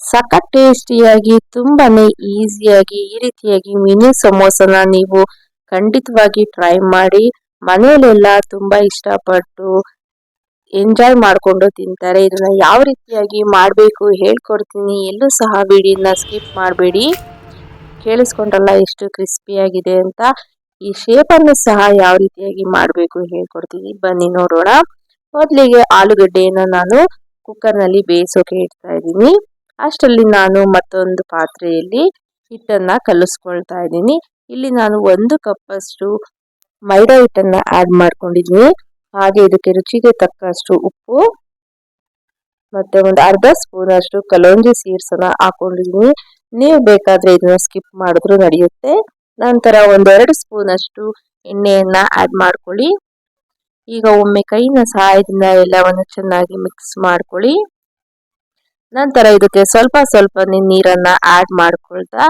ಸಖತ್ ಟೇಸ್ಟಿಯಾಗಿ ತುಂಬಾನೇ ಈಸಿಯಾಗಿ ಈ ರೀತಿಯಾಗಿ ಮಿನಿ ಸಮೋಸನ ನೀವು ಖಂಡಿತವಾಗಿ ಟ್ರೈ ಮಾಡಿ. ಮನೆಯಲ್ಲೆಲ್ಲ ತುಂಬಾ ಇಷ್ಟಪಟ್ಟು ಎಂಜಾಯ್ ಮಾಡ್ಕೊಂಡು ತಿಂತಾರೆ. ಇದನ್ನ ಯಾವ ರೀತಿಯಾಗಿ ಮಾಡಬೇಕು ಹೇಳ್ಕೊಡ್ತೀನಿ. ಎಲ್ಲೂ ಸಹ ವಿಡಿಯೋನ ಸ್ಕಿಪ್ ಮಾಡಬೇಡಿ. ಕೇಳಿಸ್ಕೊಂಡ್ರಲ್ಲ ಎಷ್ಟು ಕ್ರಿಸ್ಪಿಯಾಗಿದೆ ಅಂತ. ಈ ಶೇಪನ್ನು ಸಹ ಯಾವ ರೀತಿಯಾಗಿ ಮಾಡಬೇಕು ಹೇಳ್ಕೊಡ್ತೀನಿ. ಬನ್ನಿ ನೋಡೋಣ. ಮೊದಲಿಗೆ ಆಲೂಗಡ್ಡೆಯನ್ನು ನಾನು ಕುಕ್ಕರ್ನಲ್ಲಿ ಬೇಯಿಸೋಕೆ ಇಡ್ತಾ ಇದ್ದೀನಿ. ಅಷ್ಟರಲ್ಲಿ ನಾನು ಮತ್ತೊಂದು ಪಾತ್ರೆಯಲ್ಲಿ ಹಿಟ್ಟನ್ನು ಕಲಿಸ್ಕೊಳ್ತಾ ಇದ್ದೀನಿ. ಇಲ್ಲಿ ನಾನು ಒಂದು ಕಪ್ಪಷ್ಟು ಮೈದಾ ಹಿಟ್ಟನ್ನು ಆ್ಯಡ್ ಮಾಡ್ಕೊಂಡಿದ್ದೀನಿ. ಹಾಗೆ ಇದಕ್ಕೆ ರುಚಿಗೆ ತಕ್ಕಷ್ಟು ಉಪ್ಪು ಮತ್ತೆ ಒಂದು ಅರ್ಧ ಸ್ಪೂನ್ ಅಷ್ಟು ಕಲೋಂಜಿ ಸೀಡ್ಸನ್ನು ಹಾಕೊಂಡಿದ್ದೀನಿ. ನೀವು ಬೇಕಾದ್ರೆ ಇದನ್ನ ಸ್ಕಿಪ್ ಮಾಡಿದ್ರು ನಡೆಯುತ್ತೆ. ನಂತರ ಒಂದೆರಡು ಸ್ಪೂನ್ ಅಷ್ಟು ಎಣ್ಣೆಯನ್ನ ಆಡ್ ಮಾಡ್ಕೊಳ್ಳಿ. ಈಗ ಒಮ್ಮೆ ಕೈನ ಸಹಾಯದಿಂದ ಎಲ್ಲವನ್ನು ಚೆನ್ನಾಗಿ ಮಿಕ್ಸ್ ಮಾಡ್ಕೊಳ್ಳಿ. ನಂತರ ಇದಕ್ಕೆ ಸ್ವಲ್ಪ ಸ್ವಲ್ಪ ನೀರನ್ನ ಆಡ್ ಮಾಡ್ಕೊಳ್ತಾ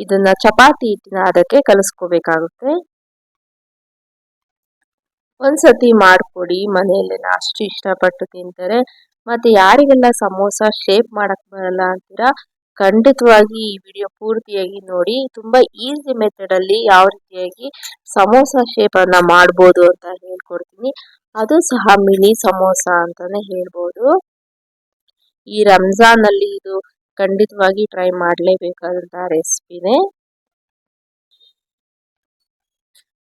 ಇದನ್ನ ಚಪಾತಿ ಹಿಟ್ಟಿನ ಅದಕ್ಕೆ ಕಲಿಸ್ಕೋಬೇಕಾಗುತ್ತೆ. ಒಂದ್ಸತಿ ಮಾಡ್ಕೊಡಿ ಮನೆಯಲ್ಲಿ ಅಷ್ಟು ಇಷ್ಟಪಟ್ಟು ತಿಂತಾರೆ. ಮತ್ತೆ ಯಾರಿಗೆಲ್ಲ ಸಮೋಸ ಶೇಪ್ ಮಾಡಕ್ ಬರಲ್ಲ ಅಂತೀರಾ, ಖಂಡಿತವಾಗಿ ಈ ವಿಡಿಯೋ ಪೂರ್ತಿಯಾಗಿ ನೋಡಿ, ತುಂಬಾ ಈಸಿ ಮೆಥಡ್ ಅಲ್ಲಿ ಯಾವ ರೀತಿಯಾಗಿ ಸಮೋಸ ಶೇಪ್ ಅನ್ನ ಮಾಡ್ಬೋದು ಅಂತ ಹೇಳ್ಕೊಡ್ತೀನಿ. ಅದು ಸಹ ಮಿನಿ ಸಮೋಸ ಅಂತಾನೆ ಹೇಳ್ಬೋದು. ಈ ರಂಜಾನ್ ಅಲ್ಲಿ ಇದು ಖಂಡಿತವಾಗಿ ಟ್ರೈ ಮಾಡಲೇಬೇಕಾದಂತಹ ರೆಸಿಪಿನೇ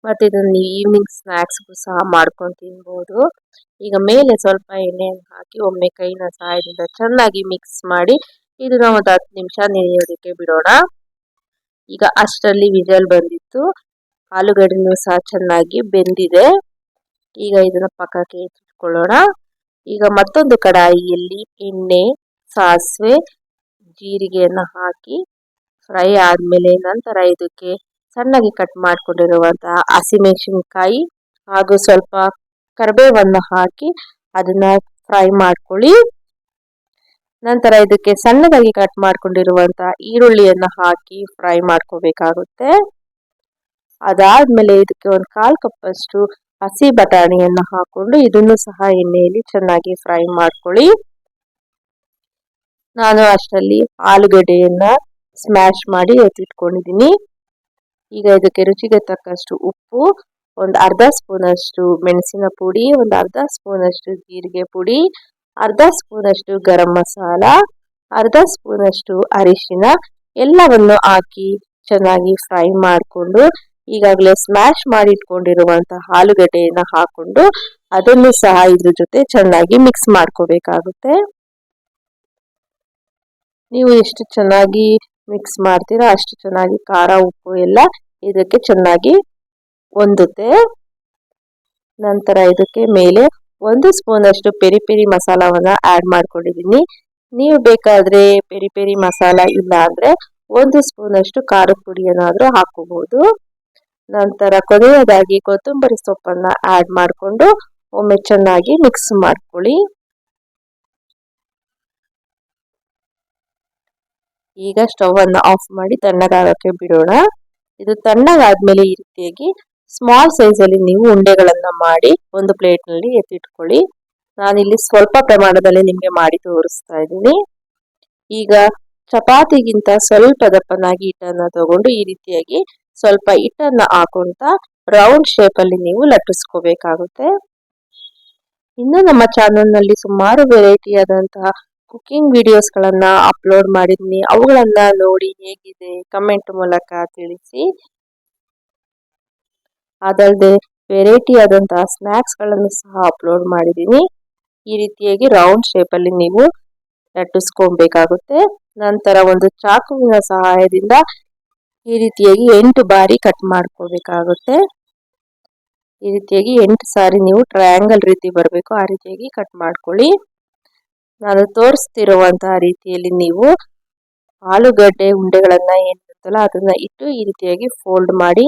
ಮತ್ತೆ ಇದನ್ನ ಈವ್ನಿಂಗ್ ಸ್ನಾಕ್ಸ್ಗೂ ಸಹ ಮಾಡ್ಕೊಂಡು ತಿನ್ಬೋದು. ಈಗ ಮೇಲೆ ಸ್ವಲ್ಪ ಎಣ್ಣೆಯನ್ನು ಹಾಕಿ ಒಮ್ಮೆ ಕೈನ ಸಹಾಯದಿಂದ ಚೆನ್ನಾಗಿ ಮಿಕ್ಸ್ ಮಾಡಿ ಇದನ್ನ ಒಂದು ಹತ್ತು ನಿಮಿಷ ನೆನೆಯೋದಕ್ಕೆ ಬಿಡೋಣ. ಈಗ ಅಷ್ಟರಲ್ಲಿ ವಿಜಲ್ ಬಂದಿತ್ತು. ಆಲೂಗಡ್ಡೆನೂ ಸಹ ಚೆನ್ನಾಗಿ ಬೆಂದಿದೆ. ಈಗ ಇದನ್ನ ಪಕ್ಕಕ್ಕೆ ಇಟ್ಕೊಳ್ಳೋಣ ಈಗ ಮತ್ತೊಂದು ಕಡಾಯಿಯಲ್ಲಿ ಎಣ್ಣೆ, ಸಾಸಿವೆ, ಜೀರಿಗೆಯನ್ನು ಹಾಕಿ ಫ್ರೈ ಆದಮೇಲೆ ನಂತರ ಇದಕ್ಕೆ ಸಣ್ಣಗೆ ಕಟ್ ಮಾಡ್ಕೊಂಡಿರುವಂತಹ ಹಸಿಮೆಣಸಿನ್ಕಾಯಿ ಹಾಗೂ ಸ್ವಲ್ಪ ಕರಿಬೇವನ್ನು ಹಾಕಿ ಅದನ್ನ ಫ್ರೈ ಮಾಡ್ಕೊಳ್ಳಿ. ನಂತರ ಇದಕ್ಕೆ ಸಣ್ಣದಾಗಿ ಕಟ್ ಮಾಡ್ಕೊಂಡಿರುವಂತಹ ಈರುಳ್ಳಿಯನ್ನ ಹಾಕಿ ಫ್ರೈ ಮಾಡ್ಕೋಬೇಕಾಗುತ್ತೆ. ಅದಾದ್ಮೇಲೆ ಇದಕ್ಕೆ ಒಂದು ಕಾಲು ಕಪ್ ಅಷ್ಟು ಹಸಿ ಬಟಾಣಿಯನ್ನು ಹಾಕೊಂಡು ಇದನ್ನು ಸಹ ಎಣ್ಣೆಯಲ್ಲಿ ಚೆನ್ನಾಗಿ ಫ್ರೈ ಮಾಡ್ಕೊಳ್ಳಿ. ನಾನು ಅಷ್ಟರಲ್ಲಿ ಆಲೂಗಡ್ಡೆಯನ್ನ ಸ್ಮ್ಯಾಶ್ ಮಾಡಿ ಎತ್ತಿಟ್ಕೊಂಡಿದ್ದೀನಿ. ಈಗ ಇದಕ್ಕೆ ರುಚಿಗೆ ತಕ್ಕಷ್ಟು ಉಪ್ಪು, ಒಂದು ಅರ್ಧ ಸ್ಪೂನ್ ಅಷ್ಟು ಮೆಣಸಿನ ಪುಡಿ, ಒಂದು ಅರ್ಧ ಸ್ಪೂನ್ ಅಷ್ಟು ಜೀರಿಗೆ ಪುಡಿ, ಅರ್ಧ ಸ್ಪೂನ್ ಅಷ್ಟು ಗರಂ ಮಸಾಲ, ಅರ್ಧ ಸ್ಪೂನ್ ಅಷ್ಟು ಅರಿಶಿನ ಎಲ್ಲವನ್ನು ಹಾಕಿ ಚೆನ್ನಾಗಿ ಫ್ರೈ ಮಾಡಿಕೊಂಡು ಈಗಾಗಲೇ ಸ್ಮ್ಯಾಶ್ ಮಾಡಿ ಇಟ್ಕೊಂಡಿರುವಂತಹ ಆಲೂಗಡ್ಡೆಯನ್ನು ಹಾಕೊಂಡು ಅದನ್ನು ಸಹ ಇದ್ರ ಜೊತೆ ಚೆನ್ನಾಗಿ ಮಿಕ್ಸ್ ಮಾಡ್ಕೋಬೇಕಾಗುತ್ತೆ. ನೀವು ಎಷ್ಟು ಚೆನ್ನಾಗಿ ಮಿಕ್ಸ್ ಮಾಡ್ತೀರಾ ಅಷ್ಟು ಚೆನ್ನಾಗಿ ಖಾರ, ಉಪ್ಪು ಎಲ್ಲ ಇದಕ್ಕೆ ಚೆನ್ನಾಗಿ ಹೊಂದುತ್ತೆ ನಂತರ ಇದಕ್ಕೆ ಮೇಲೆ ಒಂದು ಸ್ಪೂನ್ ಅಷ್ಟು ಪೆರಿ ಪೆರಿ ಮಸಾಲವನ್ನು ಆ್ಯಡ್ ಮಾಡ್ಕೊಂಡಿದ್ದೀನಿ. ನೀವು ಬೇಕಾದರೆ ಪೆರಿ ಪೆರಿ ಮಸಾಲ ಇಲ್ಲ ಅಂದರೆ ಒಂದು ಸ್ಪೂನ್ ಅಷ್ಟು ಖಾರದ ಪುಡಿಯನ್ನಾದರೂ ಹಾಕೋಬಹುದು ನಂತರ ಕೊನೆಯದಾಗಿ ಕೊತ್ತಂಬರಿ ಸೊಪ್ಪನ್ನ ಆಡ್ ಮಾಡಿಕೊಂಡು ಒಮ್ಮೆ ಚೆನ್ನಾಗಿ ಮಿಕ್ಸ್ ಮಾಡ್ಕೊಳ್ಳಿ. ಈಗ ಸ್ಟವ್ ಅನ್ನು ಆಫ್ ಮಾಡಿ ತಣ್ಣಗಾಗಕ್ಕೆ ಬಿಡೋಣ. ಇದು ತಣ್ಣಗಾದ್ಮೇಲೆ ಈ ರೀತಿಯಾಗಿ ಸ್ಮಾಲ್ ಸೈಜ್ ಅಲ್ಲಿ ನೀವು ಉಂಡೆಗಳನ್ನ ಮಾಡಿ ಒಂದು ಪ್ಲೇಟ್ನಲ್ಲಿ ಎತ್ತಿಟ್ಕೊಳ್ಳಿ. ನಾನಿಲ್ಲಿ ಸ್ವಲ್ಪ ಪ್ರಮಾಣದಲ್ಲಿ ನಿಮಗೆ ಮಾಡಿ ತೋರಿಸ್ತಾ ಇದ್ದೀನಿ. ಈಗ ಚಪಾತಿಗಿಂತ ಸ್ವಲ್ಪ ದಪ್ಪನಾಗಿ ಹಿಟ್ಟನ್ನು ತಗೊಂಡು ಈ ರೀತಿಯಾಗಿ ಸ್ವಲ್ಪ ಹಿಟ್ಟನ್ನು ಹಾಕೊಂತ ರೌಂಡ್ ಶೇಪಲ್ಲಿ ನೀವು ಲಟ್ಟಿಸ್ಕೋಬೇಕಾಗುತ್ತೆ. ಇನ್ನು ನಮ್ಮ ಚಾನಲ್ನಲ್ಲಿ ಸುಮಾರು ವೆರೈಟಿ ಆದಂತಹ ಕುಕಿಂಗ್ ವಿಡಿಯೋಸ್ ಗಳನ್ನ ಅಪ್ಲೋಡ್ ಮಾಡಿದ್ದೀನಿ. ಅವುಗಳನ್ನ ನೋಡಿ ಹೇಗಿದೆ ಕಮೆಂಟ್ ಮೂಲಕ ತಿಳಿಸಿ. ಅದಲ್ಲದೆ ವೆರೈಟಿ ಆದಂತಹ ಸ್ನ್ಯಾಕ್ಸ್ಗಳನ್ನು ಸಹ ಅಪ್ಲೋಡ್ ಮಾಡಿದ್ದೀನಿ. ಈ ರೀತಿಯಾಗಿ ರೌಂಡ್ ಶೇಪಲ್ಲಿ ನೀವು ಲಟ್ಟಿಸ್ಕೊಬೇಕಾಗುತ್ತೆ. ನಂತರ ಒಂದು ಚಾಕುವಿನ ಸಹಾಯದಿಂದ ಈ ರೀತಿಯಾಗಿ ಎಂಟು ಬಾರಿ ಕಟ್ ಮಾಡ್ಕೋಬೇಕಾಗುತ್ತೆ. ಈ ರೀತಿಯಾಗಿ ಎಂಟು ಸಾರಿ ನೀವು ಟ್ರಯಾಂಗಲ್ ರೀತಿ ಬರಬೇಕು. ಆ ರೀತಿಯಾಗಿ ಕಟ್ ಮಾಡ್ಕೊಳ್ಳಿ. ನಾನು ತೋರಿಸ್ತಿರುವಂತಹ ರೀತಿಯಲ್ಲಿ ನೀವು ಆಲೂಗಡ್ಡೆ ಉಂಡೆಗಳನ್ನ ಏನಿರುತ್ತಲ್ಲ ಅದನ್ನ ಇಟ್ಟು ಈ ರೀತಿಯಾಗಿ ಫೋಲ್ಡ್ ಮಾಡಿ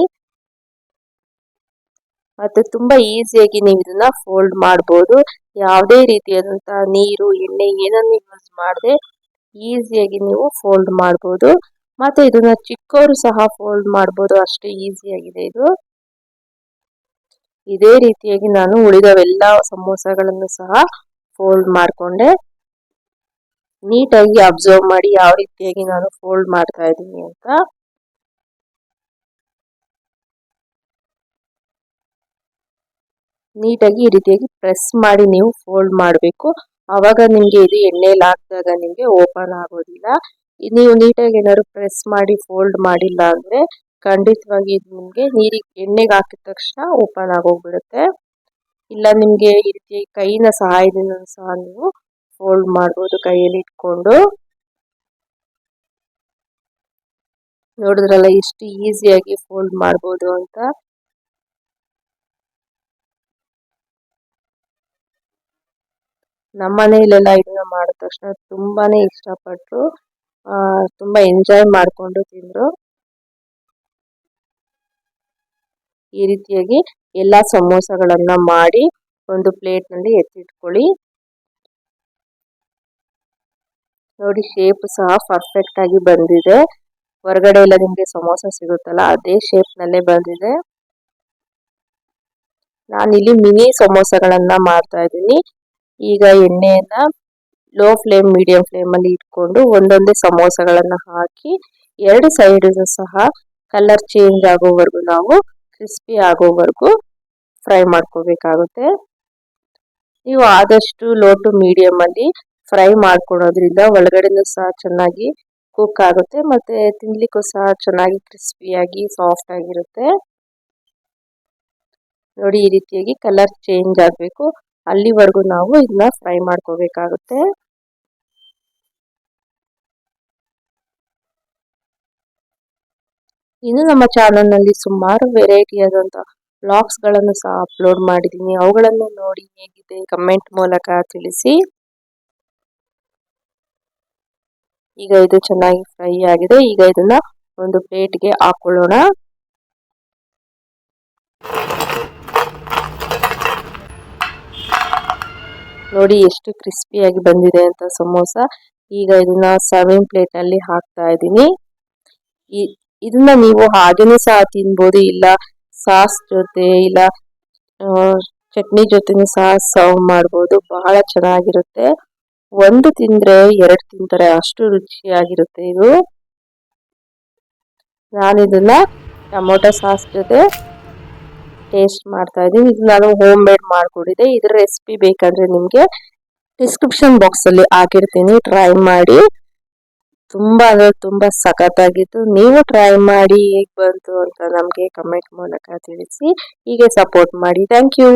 ಮತ್ತು ತುಂಬಾ ಈಸಿಯಾಗಿ ನೀವು ಇದನ್ನ ಫೋಲ್ಡ್ ಮಾಡಬಹುದು ಯಾವುದೇ ರೀತಿಯಾದಂತಹ ನೀರು, ಎಣ್ಣೆ ಏನನ್ನು ಯೂಸ್ ಮಾಡದೆ ಈಸಿಯಾಗಿ ನೀವು ಫೋಲ್ಡ್ ಮಾಡಬಹುದು ಮತ್ತೆ ಇದನ್ನ ಚಿಕ್ಕವರು ಸಹ ಫೋಲ್ಡ್ ಮಾಡಬಹುದು ಅಷ್ಟು ಈಸಿಯಾಗಿದೆ ಇದು. ಇದೇ ರೀತಿಯಾಗಿ ನಾನು ಉಳಿದವೆಲ್ಲ ಸಮೋಸಗಳನ್ನು ಸಹ ಫೋಲ್ಡ್ ಮಾಡಿಕೊಂಡೆ. ನೀಟಾಗಿ ಅಬ್ಸರ್ವ್ ಮಾಡಿ ಯಾವ ರೀತಿಯಾಗಿ ನಾನು ಫೋಲ್ಡ್ ಮಾಡ್ತಾ ಇದ್ದೀನಿ ಅಂತ. ನೀಟಾಗಿ ಈ ರೀತಿಯಾಗಿ ಪ್ರೆಸ್ ಮಾಡಿ ನೀವು ಫೋಲ್ಡ್ ಮಾಡಬೇಕು. ಆವಾಗ ನಿಮಗೆ ಇದು ಎಣ್ಣೆಲಿ ಹಾಕಿದಾಗ ನಿಮಗೆ ಓಪನ್ ಆಗೋದಿಲ್ಲ. ನೀವು ನೀಟಾಗಿ ಏನಾದ್ರು ಪ್ರೆಸ್ ಮಾಡಿ ಫೋಲ್ಡ್ ಮಾಡಿಲ್ಲ ಅಂದರೆ ಖಂಡಿತವಾಗಿ ಇದು ನಿಮಗೆ ನೀರಿಗೆ, ಎಣ್ಣೆಗೆ ಹಾಕಿದ ತಕ್ಷಣ ಓಪನ್ ಆಗೋಗ್ಬಿಡುತ್ತೆ. ಇಲ್ಲ ನಿಮಗೆ ಈ ರೀತಿ ಕೈನ ಸಹಾಯದಿಂದ ಸಹ ನೀವು ಫೋಲ್ಡ್ ಮಾಡ್ಬೋದು ಕೈಯಲ್ಲಿ ಇಟ್ಕೊಂಡು. ನೋಡಿದ್ರಲ್ಲ ಎಷ್ಟು ಈಸಿಯಾಗಿ ಫೋಲ್ಡ್ ಮಾಡ್ಬೋದು ಅಂತ. ನಮ್ಮ ಮನೆಯಲ್ಲೆಲ್ಲ ಇದನ್ನ ಮಾಡಿದ ತಕ್ಷಣ ತುಂಬಾನೇ ಇಷ್ಟಪಟ್ಟರು ತುಂಬಾ ಎಂಜಾಯ್ ಮಾಡಿಕೊಂಡು ತಿಂದರು. ಈ ರೀತಿಯಾಗಿ ಎಲ್ಲ ಸಮೋಸಗಳನ್ನ ಮಾಡಿ ಒಂದು ಪ್ಲೇಟ್ನಲ್ಲಿ ಎತ್ತಿಟ್ಕೊಳ್ಳಿ. ನೋಡಿ ಶೇಪ್ ಸಹ ಪರ್ಫೆಕ್ಟ್ ಆಗಿ ಬಂದಿದೆ. ಹೊರಗಡೆ ಎಲ್ಲ ನಿಮಗೆ ಸಮೋಸ ಸಿಗುತ್ತಲ್ಲ, ಅದೇ ಶೇಪ್ನಲ್ಲೇ ಬಂದಿದೆ. ನಾನಿಲ್ಲಿ ಮಿನಿ ಸಮೋಸಗಳನ್ನ ಮಾಡ್ತಾ ಇದ್ದೀನಿ. ಈಗ ಎಣ್ಣೆಯನ್ನ ಲೋ ಫ್ಲೇಮ್ ಮೀಡಿಯಂ ಫ್ಲೇಮ್ ಅಲ್ಲಿ ಇಟ್ಕೊಂಡು ಒಂದೊಂದೇ ಸಮೋಸಗಳನ್ನು ಹಾಕಿ ಎರಡು ಸೈಡ್ ಸಹ ಕಲರ್ ಚೇಂಜ್ ಆಗೋವರೆಗೂ ನಾವು ಕ್ರಿಸ್ಪಿ ಆಗೋವರೆಗೂ ಫ್ರೈ ಮಾಡ್ಕೋಬೇಕಾಗುತ್ತೆ. ನೀವು ಆದಷ್ಟು ಲೋ ಟು ಮೀಡಿಯಂ ಅಲ್ಲಿ ಫ್ರೈ ಮಾಡ್ಕೊಳೋದ್ರಿಂದ ಒಳಗಡೆನೂ ಸಹ ಚೆನ್ನಾಗಿ ಕುಕ್ ಆಗುತ್ತೆ ಮತ್ತೆ ತಿನ್ಲಿಕ್ಕೂ ಸಹ ಚೆನ್ನಾಗಿ ಕ್ರಿಸ್ಪಿಯಾಗಿ ಸಾಫ್ಟ್ ಆಗಿರುತ್ತೆ. ನೋಡಿ ಈ ರೀತಿಯಾಗಿ ಕಲರ್ ಚೇಂಜ್ ಆಗಬೇಕು. ಅಲ್ಲಿವರೆಗೂ ನಾವು ಇದನ್ನ ಫ್ರೈ ಮಾಡ್ಕೋಬೇಕಾಗುತ್ತೆ. ಇನ್ನು ನಮ್ಮ ಚಾನಲ್ನಲ್ಲಿ ಸುಮಾರು ವೆರೈಟಿ ಆದಂತಹ ಬ್ಲಾಗ್ಸ್ಗಳನ್ನು ಸಹ ಅಪ್ಲೋಡ್ ಮಾಡಿದ್ದೀನಿ. ಅವುಗಳನ್ನು ನೋಡಿ ಹೇಗಿದೆ ಕಮೆಂಟ್ ಮೂಲಕ ತಿಳಿಸಿ. ಈಗ ಇದು ಚೆನ್ನಾಗಿ ಫ್ರೈ ಆಗಿದೆ. ಈಗ ಇದನ್ನ ಒಂದು ಪ್ಲೇಟ್ಗೆ ಹಾಕೊಳ್ಳೋಣ. ನೋಡಿ ಎಷ್ಟು ಕ್ರಿಸ್ಪಿಯಾಗಿ ಬಂದಿದೆ ಅಂತ ಸಮೋಸ. ಈಗ ಇದನ್ನ ಸರ್ವಿಂಗ್ ಪ್ಲೇಟ್ ಅಲ್ಲಿ ಹಾಕ್ತಾ ಇದ್ದೀನಿ. ಇದನ್ನ ನೀವು ಹಾಗೇನೆ ಸಹ ತಿನ್ಬೋದು, ಇಲ್ಲ ಸಾಸ್ ಜೊತೆ, ಇಲ್ಲ ಚಟ್ನಿ ಜೊತೆನೂ ಸಹ ಸರ್ವ್ ಮಾಡ್ಬೋದು. ಬಹಳ ಚೆನ್ನಾಗಿರುತ್ತೆ. ಒಂದು ತಿಂದ್ರೆ ಎರಡು ತಿಂತಾರೆ, ಅಷ್ಟು ರುಚಿಯಾಗಿರುತ್ತೆ ಇದು. ನಾನಿದನ್ನ ಟೊಮೊಟೊ ಸಾಸ್ ಜೊತೆ ಟೇಸ್ಟ್ ಮಾಡ್ತಾ ಇದ್ದೀನಿ. ಇದು ನಾನು ಹೋಮ್ ಮೇಡ್ ಮಾಡಿಕೊಂಡಿದ್ದೆ. ಇದ್ರ ರೆಸಿಪಿ ಬೇಕಂದ್ರೆ ನಿಮಗೆ ಡಿಸ್ಕ್ರಿಪ್ಷನ್ ಬಾಕ್ಸ್ ಅಲ್ಲಿ ಹಾಕಿರ್ತೀನಿ. ಟ್ರೈ ಮಾಡಿ. ತುಂಬಾ ಅಂದ್ರೆ ತುಂಬಾ ಸಖತ್ತಾಗಿತ್ತು. ನೀವು ಟ್ರೈ ಮಾಡಿ ಹೇಗ್ ಬಂತು ಅಂತ ನಮಗೆ ಕಮೆಂಟ್ ಮೂಲಕ ತಿಳಿಸಿ. ಹೀಗೆ ಸಪೋರ್ಟ್ ಮಾಡಿ. Thank you